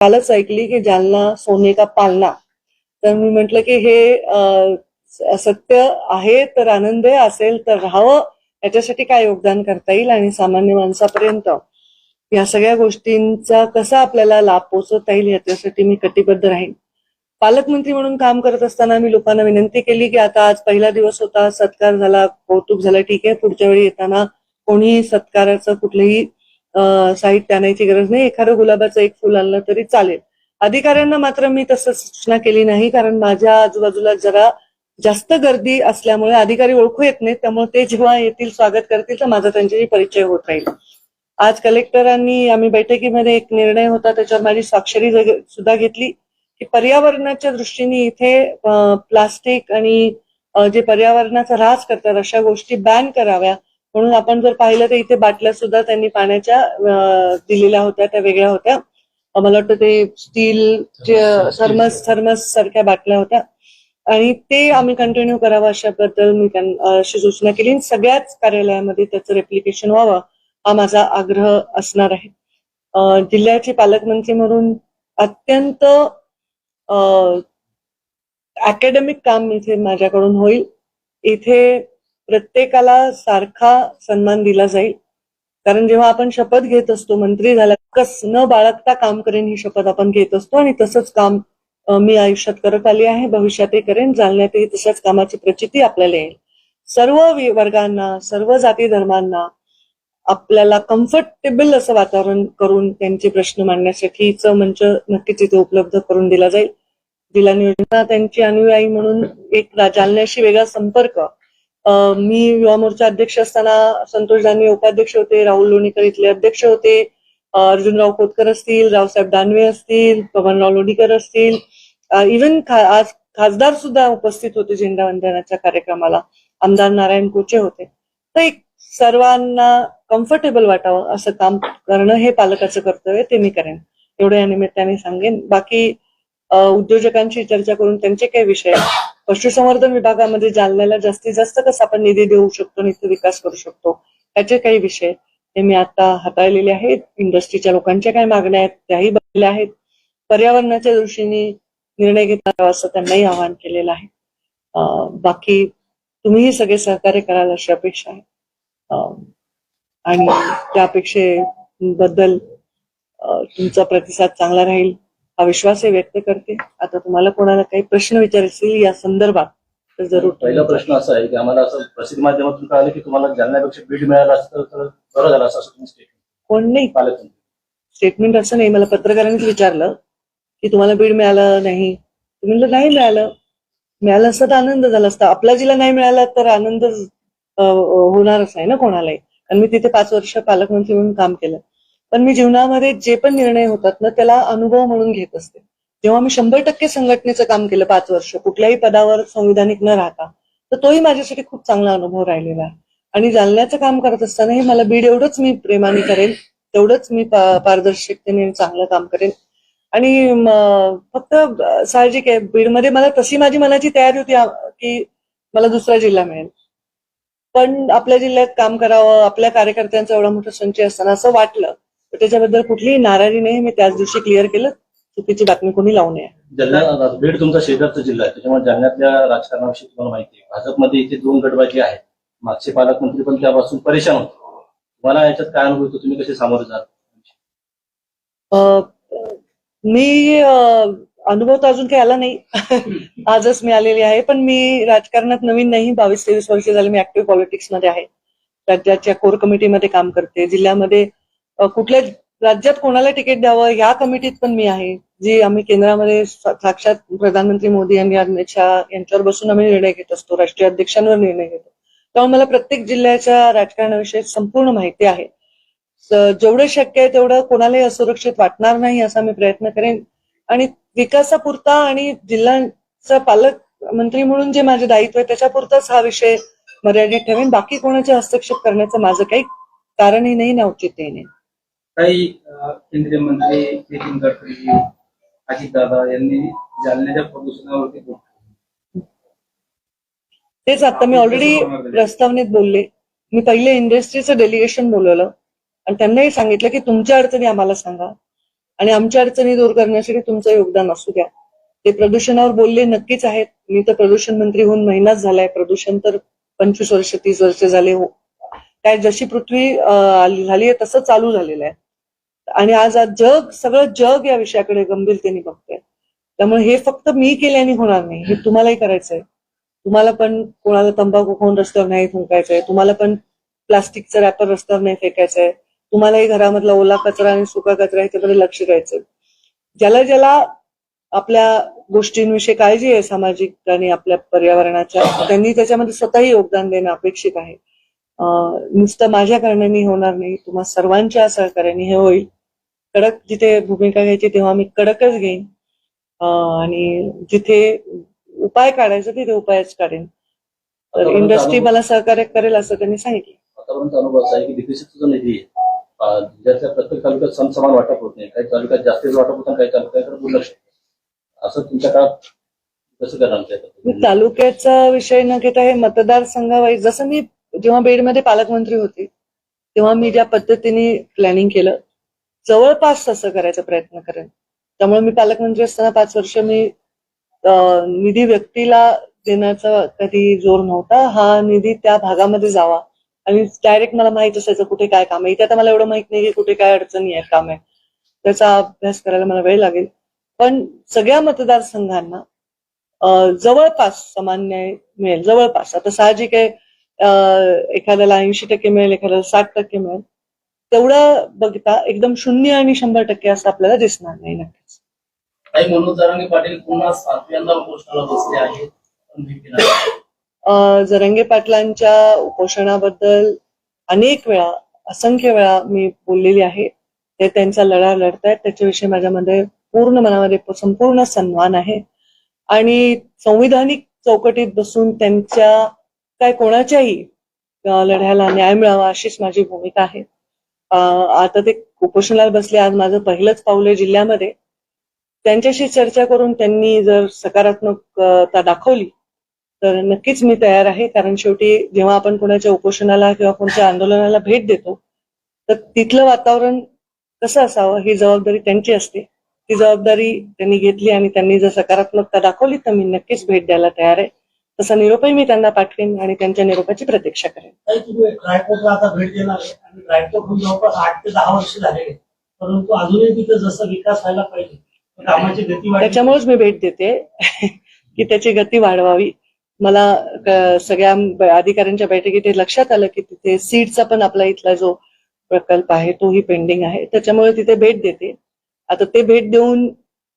कालच ऐकली की जालना सोने का पालना. तर मी म्हंटल की हे सत्य आहे तर आनंद असेल तर राहावं. याच्यासाठी काय योगदान करता येईल आणि सामान्य माणसापर्यंत? या सगळ्या गोष्टींचा कसा आपल्याला लाभ पोहोचवता येईल याच्यासाठी मी कटिबद्ध राहीन. पालकमंत्री म्हणून काम करत असताना मी लोकांना विनंती केली की आता आज पहिला दिवस होता सत्कार झाला कौतुक झालं ठीक आहे पुढच्या वेळी येताना कोणीही सत्काराचं कुठलंही साहित्य आणायची गरज नाही. एखादं गुलाबाचं एक फुल आणलं तरी चालेल. अधिकाऱ्यांना मात्र मी तसं सूचना केली नाही कारण माझ्या आजूबाजूला जरा जास्त गर्दी असल्यामुळे अधिकारी ओळखू येत नाहीत. त्यामुळे ते जेव्हा येतील स्वागत करतील तर माझा त्यांच्याशी परिचय होत राहील. आज कलेक्टरांनी आम्ही बैठकीमध्ये एक निर्णय होता त्याच्यावर माझी स्वाक्षरी सुद्धा घेतली की पर्यावरणाच्या दृष्टीने इथे प्लास्टिक आणि जे पर्यावरणाचा ऱ्हास करतात अशा गोष्टी बॅन कराव्या. म्हणून आपण जर पाहिलं तर इथे बाटल्या सुद्धा त्यांनी पाण्याच्या दिलेल्या होत्या त्या वेगळ्या होत्या. मला वाटतं ते स्टील थर्मस थर्मस सारख्या बाटल्या होत्या. आणि ते आम्ही कंटिन्यू करावं अशाबद्दल मी त्यांना अशी सूचना केली. सगळ्याच कार्यालयामध्ये त्याचं रेप्लिकेशन व्हावं हा माझा आग्रह असणार आहे. जिल्ह्याचे पालकमंत्री म्हणून अत्यंत अकॅडमिक काम इथे माझ्याकडून होईल. इथे प्रत्येकाला सारखा सन्मान दिला जाईल. कारण जेव्हा आपण शपथ घेत असतो मंत्री झाला कस न बाळगता काम करेन ही शपथ आपण घेत असतो आणि तसंच काम मी आयुष्यात करत आली आहे भविष्यातही करेन जालण्यातही तशाच कामाची प्रचिती आपल्याला येईल. सर्व वर्गांना सर्व जाती धर्मांना आपल्याला कम्फर्टेबल असं वातावरण करून त्यांचे प्रश्न मांडण्यासाठीचं मंच नक्कीच इथे उपलब्ध करून दिला जाईल. जिल्हा नियोजना त्यांची अनुयायी म्हणून एक जालन्याशी वेगळा संपर्क मी युवा मोर्चा अध्यक्ष असताना संतोष दानवे उपाध्यक्ष होते राहुल लोणीकर इथले अध्यक्ष होते अर्जुनराव खोतकर असतील रावसाहेब दानवे असतील पवनराव लोणीकर असतील. इवन आज खासदार सुद्धा उपस्थित होते झेंडा वंदनाच्या कार्यक्रमाला. आमदार नारायण कोचे होते. तर एक सर्वांना कम्फर्टेबल वाटावं असं काम करणं हे पालकाचं कर्तव्य ते मी करेन. एवढं या निमित्ताने सांगेन. बाकी उद्योजकांशी चर्चा करून त्यांचे काही विषय आहेत. पशुसंवर्धन विभागामध्ये जालन्याला जास्तीत जास्त कसं आपण निधी देऊ शकतो आणि विकास करू शकतो त्याचे काही विषय हे मी आता हाताळलेले आहेत. इंडस्ट्रीच्या लोकांच्या काय मागण्या आहेत त्याही बघितल्या आहेत. पर्यावरणाच्या दृष्टीने निर्णय घेता असं त्यांनाही आवाहन केलेलं आहे. बाकी तुम्हीही सगळे सहकार्य कराल अशी अपेक्षा आहे. आणि त्या अपेक्षेबद्दल अ, तुमचा प्रतिसाद चांगला राहील. हा विश्वासही व्यक्त करते. आता तुम्हाला कोणाला काही प्रश्न विचारायचे या संदर्भात तर जरूर. पहिला प्रश्न असा आहे की आम्हाला असं प्रसिद्ध माध्यमातून कळालं की तुम्हाला जालन्यापेक्षा बीड मिळालं असतं तर बरं झालं असं तुम्ही स्टेटमेंट कोण नाही. स्टेटमेंट असं नाही मला पत्रकारांनीच विचारलं की तुम्हाला बीड मिळालं नाही. तुम्ही म्हणलं नाही मिळालं. मिळालं असतं तर आनंद झाला असता. आपला जिल्हा नाही मिळाला तर आनंद होणारच नाही ना कोणालाही. कारण मी तिथे पाच वर्ष पालकमंत्री म्हणून काम केलं. पण मी जीवनामध्ये जे पण निर्णय होतात ना त्याला अनुभव म्हणून घेत असते. जेव्हा मी शंभर टक्के संघटनेचं काम केलं पाच वर्ष कुठल्याही पदावर संविधानिक न राहता तर तोही माझ्यासाठी खूप चांगला अनुभव राहिलेला आहे. आणि जालन्याचं काम करत असताना हे मला बीड एवढंच मी प्रेमाने करेन तेवढंच मी पारदर्शकतेने चांगलं काम करेन आणि फक्त साहजिक आहे बीडमध्ये मला तशी माझी मनाची तयारी होती की मला दुसरा जिल्हा मिळेल. पण आपल्या जिल्ह्यात काम करावं आपल्या कार्यकर्त्यांचा एवढा मोठा संचय असताना असं वाटलं तर त्याच्याबद्दल कुठलीही नाराजी नाही. मी त्याच दिवशी क्लिअर केलं. चुकीची बातमी कोणी लावू नये. जालना बीड तुमचा शेजारचा जिल्हा आहे. त्याच्यामुळे जालन्यातल्या राजकारणाविषयी तुम्हाला माहिती आहे. भाजपमध्ये इथे दोन गटबाजी आहेत. मागचे पालकमंत्री पण त्यापासून परेशान होते. तुम्हाला याच्यात काय अनुभव तुम्ही कसे सामोरे जात? मी अनुभव तर अजून काही आला नाही. आजच मी आलेली आहे. पण मी राजकारणात नवीन नाही. बावीस तेवीस वर्ष झाली मी ऍक्टिव्ह पॉलिटिक्समध्ये आहे. राज्याच्या कोर कमिटीमध्ये काम करते. जिल्ह्यामध्ये कुठल्या राज्यात कोणाला तिकीट द्यावं या कमिटीत पण मी आहे जी आम्ही केंद्रामध्ये साक्षात प्रधानमंत्री मोदी यांनी अमित शहा यांच्यावर बसून आम्ही निर्णय घेत असतो राष्ट्रीय अध्यक्षांवर निर्णय घेतो. त्यामुळे मला प्रत्येक जिल्ह्याच्या राजकारणाविषयी संपूर्ण माहिती आहे. जेवढं शक्य आहे तेवढं कोणालाही असुरक्षित वाटणार नाही असा मी प्रयत्न करेन. आणि विकासापुरता आणि जिल्ह्याचा पालक मंत्री म्हणून जे माझे दायित्व आहे त्याच्यापुरताच हा विषय मर्यादित ठेवेन. बाकी कोणाचे हस्तक्षेप करण्याचं माझं काही कारणही नाही ना उचितही नाही काही केंद्रीय मंत्री नितीन गडकरी अजितदादा यांनी जालन्याच्या प्रदूषणावरती. तेच आता मी ऑलरेडी प्रस्तावनेत बोलले. मी पहिले इंडस्ट्रीचं डेलिगेशन बोलवलं आणि त्यांनाही सांगितलं की तुमच्या अडचणी आम्हाला सांगा आणि आमच्या अडचणी दूर करण्यासाठी तुमचं योगदान असू द्या. ते प्रदूषणावर बोलले नक्कीच आहेत. मी तर प्रदूषण मंत्री होऊन महिनाच झालाय. प्रदूषण तर पंचवीस वर्ष तीस वर्ष झाले हो. काय जशी पृथ्वी झाली आहे तसं चालू झालेलं आहे. आणि आज आज जग सगळं जग या विषयाकडे गंभीरतेने बघतोय. त्यामुळे हे फक्त मी केल्याने होणार नाही. हे तुम्हालाही करायचंय. तुम्हाला पण कोणाला तंबाखू खाऊन रस्त्यावर नाही थुंकायचंय. तुम्हाला पण प्लास्टिकचं रॅपर रस्त्यावर नाही फेकायचंय. तुम्हालाही घरामधला ओला कचरा आणि सुका कचरा ह्याच्याकडे लक्ष द्यायचं ज्याला ज्याला आपल्या गोष्टींविषयी काळजी आहे सामाजिक आणि आपल्या पर्यावरणाच्या त्यांनी त्याच्यामध्ये स्वतःही योगदान देणं अपेक्षित आहे. नुसतं माझ्या कारणाने होणार नाही. तुम्हा सर्वांच्या सहकार्याने हे होईल. कडक जिथे भूमिका घ्यायची तेव्हा मी कडकच घेईन आणि जिथे उपाय काढायचा तिथे उपायच काढेन तर इंडस्ट्री मला सहकार्य करेल असं त्यांनी सांगितलं आतापर्यंत अनुभव असा आहे की डीपीसीचा जो निधी आहे अं, जिल्ह्याच्या प्रत्येक तालुक्यात सम समान वाटप होत नाही काही तालुक्यात जास्तीच वाटप होतं आणि काही तालुक्याकडे दुर्लक्ष होतं. असं तुमच्या काळात कसं करणार ते मी आता? तालुक्याचा विषय न घेता हे मतदारसंघावाईज जसं मी जेव्हा बीडमध्ये पालकमंत्री होते तेव्हा मी ज्या पद्धतीने प्लॅनिंग केलं जवळपास तसं करायचा प्रयत्न करेन. त्यामुळे मी पालकमंत्री असताना पाच वर्ष मी निधी व्यक्तीला देण्याचा कधी जोर नव्हता. हा निधी त्या भागामध्ये जावा. आणि डायरेक्ट मला माहीत असायचं कुठे काय काम आहे. इथे आता मला एवढं माहीत नाही की कुठे काय अडचणी आहेत काम आहे त्याचा अभ्यास करायला मला वेळ लागेल. पण सगळ्या मतदारसंघांना जवळपास समान न्याय मिळेल. जवळपास. आता साहजिक आहे एखाद्याला ऐंशी टक्के मिळेल एखाद्याला साठ टक्के मिळेल. तेवढं बघता एकदम शून्य आणि शंभर टक्के असं आपल्याला दिसणार नाही नक्कीच. काही मनोज पाटील पुन्हा सातव्यांदा उपोषणाला बसले आहेत जरंगे पाटलांच्या उपोषणाबद्दल अनेक वेळा असंख्य वेळा मी बोललेली आहे. ते त्यांचा लढा लढतायत त्याच्याविषयी माझ्यामध्ये पूर्ण मनामध्ये संपूर्ण सन्मान आहे. आणि संविधानिक चौकटीत बसून त्यांच्या काय कोणाच्याही लढ्याला न्याय मिळावा अशीच माझी भूमिका आहे. आता ते कुपोषणाला बसले आज माझं पहिलंच पाऊल आहे जिल्ह्यामध्ये. त्यांच्याशी चर्चा करून त्यांनी जर सकारात्मकता दाखवली तर नक्कीच मी तयार आहे. कारण शेवटी जेव्हा आपण कोणाच्या उपोषणाला किंवा कोणत्या आंदोलनाला भेट देतो तर तिथलं वातावरण कसं असावं ही जबाबदारी त्यांची असते. ती जबाबदारी त्यांनी घेतली आणि त्यांनी जर सकारात्मकता दाखवली तर मी नक्कीच भेट द्यायला तयार आहे. तसा निरोपही मी त्यांना पाठवेन आणि त्यांच्या निरोपाची प्रतीक्षा करेन. काही तुम्ही रायकोटला आता भेट देणार आहे आणि रायकोटहून जवळपास आठ ते दहा वर्ष झालेले आहेत. परंतु अजूनही तिथं जसं विकास व्हायला पाहिजे तर कामाची गती वाढली. त्याच्यामुळेच मी भेट देते की त्याची गती वाढवावी. मला क- सगळ्या ब- अधिकाऱ्यांच्या बैठकीत हे लक्षात आलं की तिथे सीडचा पण आपला इथला जो प्रकल्प आहे तोही पेंडिंग आहे. त्याच्यामुळे तिथे भेट देते. आता ते भेट देऊन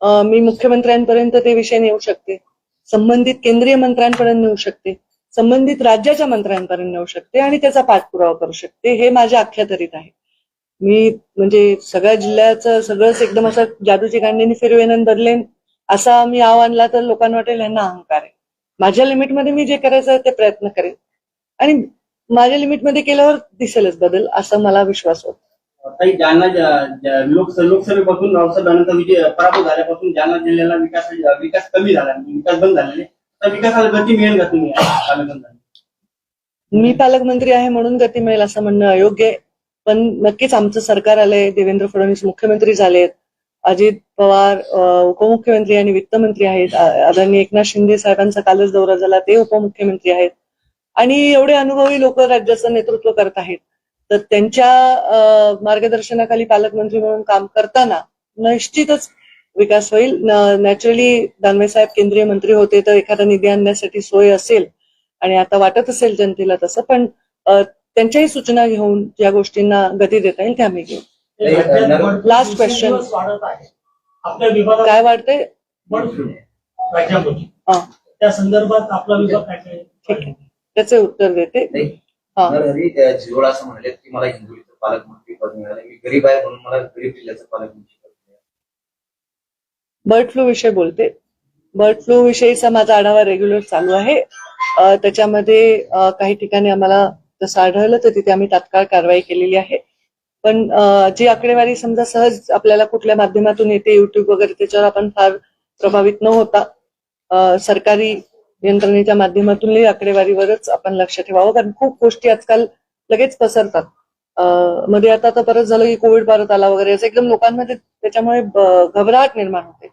अं, मी मुख्यमंत्र्यांपर्यंत ते विषय नेऊ शकते. संबंधित केंद्रीय मंत्र्यांपर्यंत नेऊ शकते संबंधित राज्याच्या मंत्र्यांपर्यंत नेऊ शकते आणि त्याचा पाठपुरावा करू शकते हे माझ्या अख्यातरीत आहे. मी म्हणजे सगळ्या जिल्ह्याचं सगळंच एकदम असं जादूची गांडीने फिरवेन आणि बदलेन असा मी आव आणला तर लोकांना वाटेल यांना अहंकार आहे. माझ्या लिमिटमध्ये मी जे करायचं ते प्रयत्न करेन. आणि माझ्या लिमिटमध्ये केल्यावर दिसेलच बदल असा मला विश्वास होतो. काही जालना ज- ज- लोकस लोकसभेपासून लोकसभेनंतर विजय पराभव झाल्यापासून जालना जिल्ह्याला विकास विकास कमी झाला. विकास बंद झालेले. तर विकासाला गती मिळेल का तुम्ही? मी पालकमंत्री आहे म्हणून गती मिळेल असं म्हणणं अयोग्य पण नक्कीच आमचं सरकार आलंय. देवेंद्र फडणवीस मुख्यमंत्री झालेत. अजित पवार उपमुख्यमंत्री आणि वित्तमंत्री आहेत. आदरणीय एकनाथ शिंदे साहेबांचा कालच दौरा झाला. ते उपमुख्यमंत्री आहेत. आणि एवढे अनुभवी लोक राज्याचं नेतृत्व करत आहेत. तर त्यांच्या मार्गदर्शनाखाली पालकमंत्री म्हणून काम करताना निश्चितच विकास होईल. नॅचरली दानवे साहेब केंद्रीय मंत्री होते तर एखादा निधी आणण्यासाठी सोय असेल आणि आता वाटत असेल जनतेला तसं पण त्यांच्याही सूचना घेऊन ज्या गोष्टींना गती देता येईल त्या मी घेऊ. आपल्या विभागात काय वाटतंय हा. त्या संदर्भात आपला विभाग काय काय ठीक आहे. त्याचे उत्तर देते. झिरोळ असं म्हणाले की मला हिंदुलीचं पालकमंत्री पद मिळालं मी गरीब आहे म्हणून मला गरीब जिल्ह्याचं पालकमंत्री पद मिळालं बर्ड फ्लू विषयी बोलते. बर्ड फ्लू विषयीचा माझा आढावा रेग्युलर चालू आहे. त्याच्यामध्ये काही ठिकाणी आम्हाला तसं आढळलं तर तिथे आम्ही तात्काळ कारवाई केलेली आहे. पण जी आकडेवारी समजा सहज आपल्याला कुठल्या माध्यमातून येते युट्यूब वगैरे त्याच्यावर आपण फार प्रभावित न होता सरकारी यंत्रणेच्या माध्यमातूनही आकडेवारीवरच आपण लक्ष ठेवावं कारण खूप गोष्टी आजकाल लगेच पसरतात. मध्ये आता तर परत झालं की कोविड परत आला वगैरे असं एकदम लोकांमध्ये त्याच्यामुळे घबराहट निर्माण होते.